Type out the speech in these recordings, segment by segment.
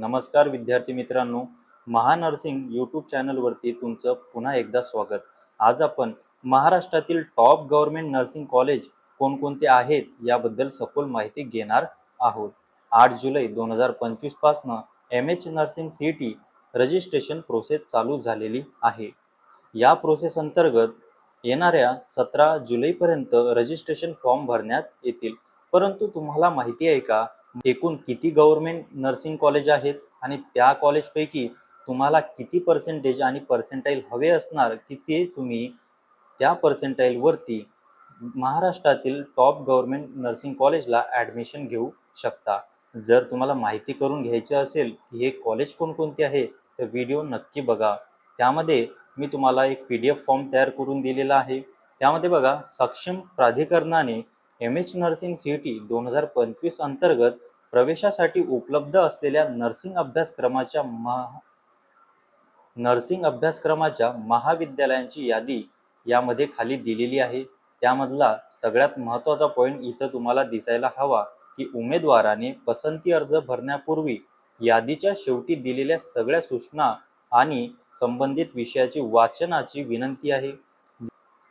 नमस्कार विद्यार्थी मित्रांनो महानर्सिंग यूट्यूब चॅनलवरती तुमचं पुन्हा एकदा स्वागत. आज आपण महाराष्ट्रातील टॉप गव्हर्नमेंट नर्सिंग कॉलेज कोणकोणते आहेत याबद्दल सखोल माहिती घेणार आहोत. आठ जुलै दोन हजार पंचवीसपासनं M H nursing C T registration process चालू झालेली आहे. या प्रोसेस अंतर्गत येणाऱ्या सतरा जुलैपर्यंत रजिस्ट्रेशन फॉर्म भरण्यात येतील. परंतु तुम्हाला माहिती आहे का? एकूण किती गव्हर्नमेंट नर्सिंग कॉलेज आहेत आणि त्या कॉलेजपैकी तुम्हाला किती पर्सेंटेज आणि पर्सेंटाईल हवे असणार की ते तुम्ही त्या पर्सेंटाईलवरती महाराष्ट्रातील टॉप गव्हर्नमेंट नर्सिंग कॉलेजला ॲडमिशन घेऊ शकता. जर तुम्हाला माहिती करून घ्यायची असेल की हे कॉलेज कोणकोणते आहे तर व्हिडिओ नक्की बघा. त्यामध्ये मी तुम्हाला एक पी डी एफ फॉर्म तयार करून दिलेला आहे. त्यामध्ये बघा सक्षम प्राधिकरणाने M H nursing C T दोन हजार पंचवीस अंतर्गत प्रवेशासाठी उपलब्ध असलेल्या नर्सिंग अभ्यासक्रमाच्या महा नर्सिंग अभ्यासक्रमाच्या महाविद्यालयांची यादी यामध्ये खाली दिलेली आहे. त्यामधला सगळ्यात महत्त्वाचा पॉईंट इथं तुम्हाला दिसायला हवा की उमेदवाराने पसंती अर्ज भरण्यापूर्वी यादीच्या शेवटी दिलेल्या सगळ्या सूचना आणि संबंधित विषयाची वाचनाची विनंती आहे.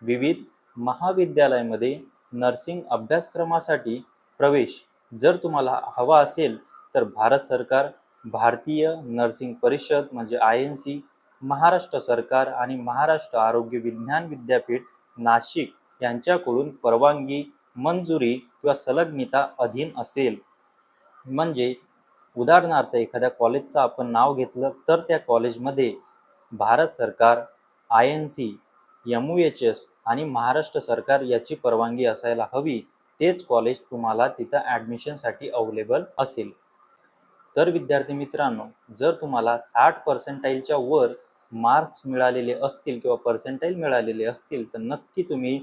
विविध महाविद्यालयामध्ये नर्सिंग अभ्यासक्रमासाठी प्रवेश जर तुम्हाला हवा असेल तर भारत सरकार भारतीय नर्सिंग परिषद म्हणजे आय एन सी महाराष्ट्र सरकार आणि महाराष्ट्र आरोग्य विज्ञान विद्यापीठ नाशिक यांच्याकडून परवानगी मंजुरी किंवा संलग्निता अधीन असेल. म्हणजे उदाहरणार्थ एखाद्या कॉलेजचं आपण नाव घेतलं तर त्या कॉलेजमध्ये भारत सरकार I N C M H S आणि महाराष्ट्र सरकार याची परवानगी असायला हवी तेच कॉलेज तुम्हाला तिथं ॲडमिशनसाठी अवेलेबल असेल. तर विद्यार्थी मित्रांनो जर तुम्हाला साठ पर्सेंटाईलच्या वर मार्क्स मिळालेले असतील किंवा पर्सेंटाईल मिळालेले असतील तर नक्की तुम्ही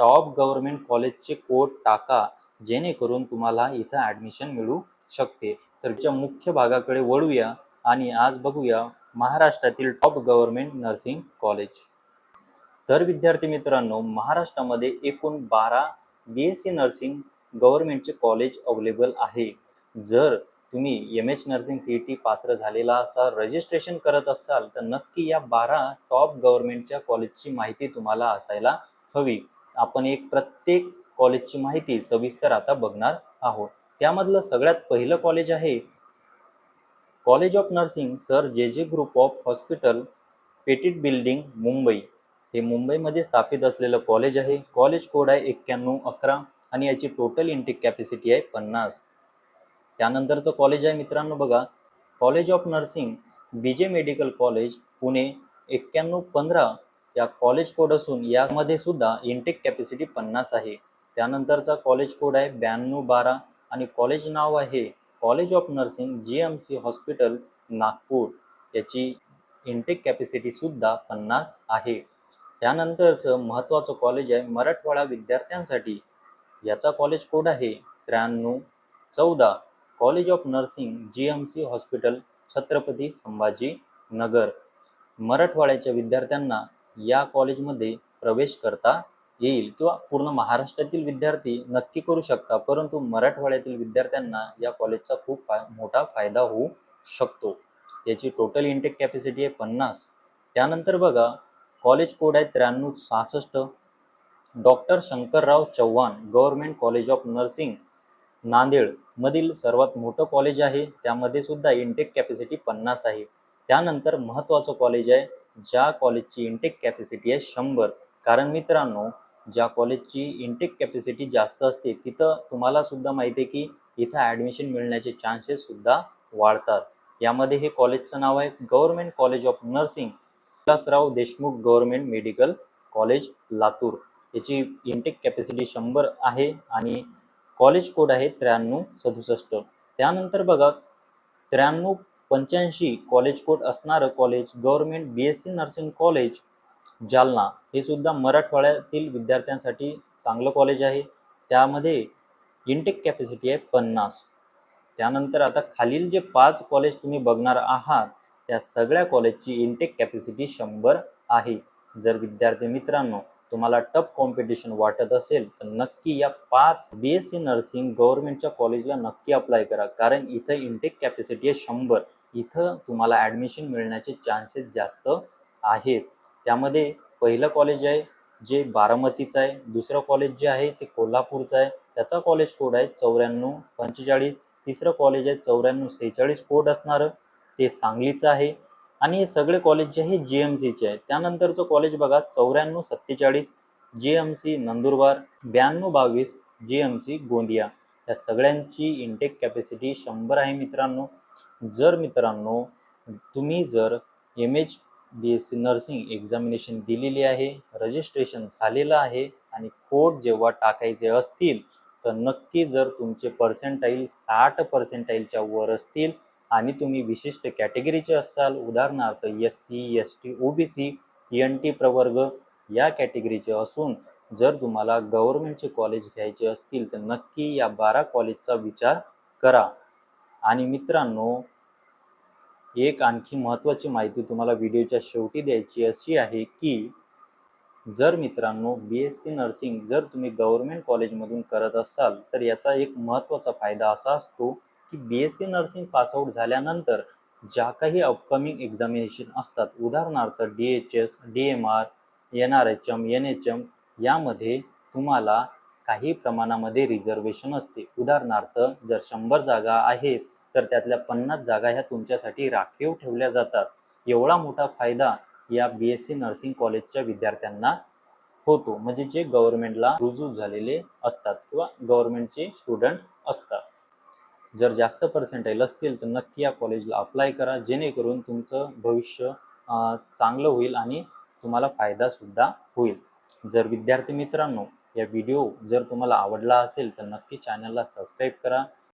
टॉप गव्हर्नमेंट कॉलेजचे कोड टाका जेणेकरून तुम्हाला इथं ॲडमिशन मिळू शकते. तर त्याच्या मुख्य भागाकडे वळूया आणि आज बघूया महाराष्ट्रातील टॉप गव्हर्मेंट नर्सिंग कॉलेज तर विद्यार्थी मित्रांनो महाराष्ट्रामध्ये एकूण बारा बी एस सी नर्सिंग गव्हर्नमेंटचे कॉलेज अवेलेबल आहे. जर तुम्ही M H nursing C T पात्र झालेला असाल रजिस्ट्रेशन करत असाल तर नक्की या बारा टॉप गव्हर्नमेंटच्या कॉलेजची माहिती तुम्हाला असायला हवी. आपण एक प्रत्येक कॉलेजची माहिती सविस्तर आता बघणार आहोत. त्यामधलं सगळ्यात पहिलं कॉलेज आहे college of nursing sir J J group of hospital Petit building Mumbai. हे मुंबईमध्ये स्थापित असलेलं कॉलेज आहे. कॉलेज कोड आहे एक्क्याण्णव अकरा आणि याची टोटल इंटेक कॅपॅसिटी आहे पन्नास. त्यानंतरचं कॉलेज आहे मित्रांनो बघा. College of nursing B J medical college Pune एक्क्याण्णव पंधरा या कॉलेज कोड असून यामध्ये सुद्धा इंटेक कॅपॅसिटी पन्नास आहे. त्यानंतरचा कॉलेज कोड आहे ब्याण्णव बारा आणि कॉलेज नाव आहे college of nursing G M C hospital Nagpur. याची इंटेक कॅपॅसिटी सुद्धा पन्नास आहे. त्यानंतरचं महत्त्वाचं कॉलेज आहे मराठवाडा विद्यार्थ्यांसाठी. याचा कॉलेज कोड आहे त्र्याण्णव चौदा. College of nursing G M C hospital Chhatrapati Sambhaji Nagar मराठवाड्याच्या विद्यार्थ्यांना या कॉलेजमध्ये प्रवेश करता येईल किंवा पूर्ण महाराष्ट्रातील विद्यार्थी नक्की करू शकता परंतु मराठवाड्यातील विद्यार्थ्यांना या कॉलेजचा खूप फाय मोठा फायदा होऊ शकतो. त्याची टोटल इंटेक कॅपॅसिटी आहे पन्नास. त्यानंतर बघा कॉलेज कोड आहे त्र्याण्णव सहासष्ट. Doctor Shankarrao Chavan government college of nursing Nanded. मधील सर्वात मोठं कॉलेज आहे. त्यामध्ये सुद्धा इंटेक कॅपॅसिटी पन्नास आहे. त्यानंतर महत्त्वाचं कॉलेज आहे. ज्या कॉलेजची इंटेक कॅपॅसिटी आहे शंभर. कारण मित्रांनो ज्या कॉलेजची इंटेक कॅपॅसिटी जास्त असते तिथं तुम्हाला सुद्धा माहिती आहे की इथं ॲडमिशन मिळण्याचे चान्सेस सुद्धा वाढतात. यामध्ये हे कॉलेजचं नाव आहे. Government college of nursing. Vilasrao Deshmukh government medical college Latur. याची इंटेक कॅपॅसिटी शंभर आहे आणि कॉलेज कोड आहे त्र्याण्णव सदुसष्ट. त्यानंतर बघा त्र्याण्णव पंच्याऐंशी कॉलेज कोड असणारं college government B S C nursing college Jalna हे सुद्धा मराठवाड्यातील विद्यार्थ्यांसाठी चांगलं कॉलेज आहे. त्यामध्ये इंटेक कॅपॅसिटी आहे पन्नास. त्यानंतर आता खालील जे पाच कॉलेज तुम्ही बघणार आहात त्या सगळ्या कॉलेजची इंटेक कॅपॅसिटी शंभर आहे. जर विद्यार्थी मित्रांनो तुम्हाला टफ कॉम्पिटिशन वाटत असेल तर नक्की या पाच बी एस सी नर्सिंग गव्हर्नमेंटच्या कॉलेजला नक्की अप्लाय करा. कारण इथं इंटेक कॅपॅसिटी आहे शंभर. इथं तुम्हाला ॲडमिशन मिळण्याचे चान्सेस जास्त आहेत. त्यामध्ये पहिलं कॉलेज आहे जे बारामतीचं आहे. दुसरं कॉलेज जे आहे ते कोल्हापूरचं आहे. त्याचा कॉलेज कोड आहे चौऱ्याण्णव पंचेचाळीस. तिसरं कॉलेज आहे चौऱ्याण्णव सेहेचाळीस कोड असणारं. ते सांगलीचं आहे. आणि हे सगळे कॉलेज जे आहे जी एम सीचे आहे. त्यानंतरचं कॉलेज बघा चौऱ्याण्णव सत्तेचाळीस जी एम सी नंदुरबार ब्याण्णव बावीस जी एम सी गोंदिया. या सगळ्यांची इंटेक कॅपॅसिटी शंभर आहे मित्रांनो. जर मित्रांनो तुम्ही जर M H B S C nursing examination दिलेली आहे रजिस्ट्रेशन झालेलं आहे आणि कोड जेव्हा टाकायचे असतील तर नक्की जर तुमचे पर्सेंटाईल साठ पर्सेंटाईलच्या वर असतील आणि तुम्ही विशिष्ट कॅटेगरीचे असाल उदाहरणार्थ S C S T O B C N T प्रवर्ग या कॅटेगरीचे असून जर तुम्हाला गव्हर्नमेंटचे कॉलेज घ्यायचे असतील तर नक्की या बारा कॉलेजचा विचार करा. आणि मित्रांनो एक आणखी महत्त्वाची माहिती तुम्हाला व्हिडिओच्या शेवटी द्यायची अशी आहे की जर मित्रांनो बी एस सी नर्सिंग जर तुम्ही गव्हर्नमेंट कॉलेजमधून करत असाल तर याचा एक महत्त्वाचा फायदा असा असतो की B S C nursing pass out झाल्यानंतर ज्या काही अपकमिंग एक्झामिनेशन असतात उदाहरणार्थ D H S D M R N R H M N H M यामध्ये तुम्हाला काही प्रमाणामध्ये रिझर्वेशन असते. उदाहरणार्थ जर शंभर जागा आहेत तर त्यातल्या पन्नास जागा ह्या तुमच्यासाठी राखीव ठेवल्या जातात. एवढा मोठा फायदा या बी एस सी नर्सिंग कॉलेजच्या विद्यार्थ्यांना होतो. म्हणजे जे गव्हर्नमेंटला रुजू झालेले असतात किंवा गव्हर्नमेंटचे स्टुडंट असतात. जर जास्त पर्सेंटेज असतील तर नक्की या कॉलेजला अप्लाय करा. जेणेकरून तुमचं भविष्य चांगलं होईल आणि तुम्हाला फायदासुद्धा होईल. जर विद्यार्थी मित्रांनो या व्हिडिओ जर तुम्हाला आवडला असेल तर नक्की चॅनलला सबस्क्राईब करा.